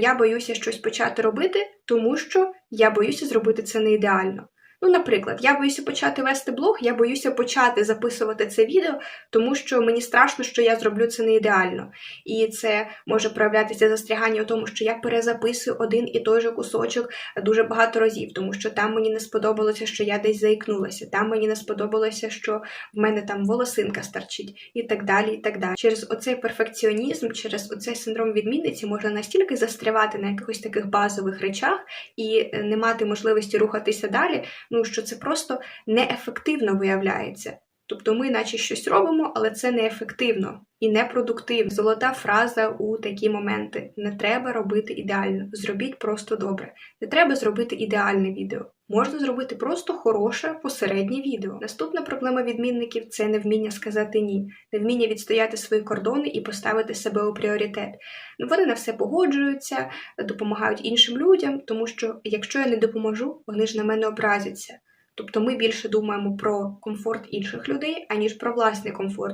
Я боюся щось почати робити, тому що я боюся зробити це не ідеально. Ну, наприклад, я боюся почати вести блог, я боюся почати записувати це відео, тому що мені страшно, що я зроблю це не ідеально. І це може проявлятися застрягання у тому, що я перезаписую один і той же кусочок дуже багато разів, тому що там мені не сподобалося, що я десь заікнулася, там мені не сподобалося, що в мене там волосинка старчить, і так далі. і так далі. Через оцей перфекціонізм, через оцей синдром відмінниці можна настільки застрявати на якихось таких базових речах і не мати можливості рухатися далі, ну що це просто неефективно виявляється. Тобто ми, наче щось робимо, але це неефективно і непродуктивно. Золота фраза у такі моменти: не треба робити ідеально, зробіть просто добре. Не треба зробити ідеальне відео. Можна зробити просто хороше посереднє відео. Наступна проблема відмінників це невміння сказати ні, невміння відстояти свої кордони і поставити себе у пріоритет. Ну вони на все погоджуються, допомагають іншим людям, тому що якщо я не допоможу, вони ж на мене образяться. Тобто ми більше думаємо про комфорт інших людей, аніж про власний комфорт.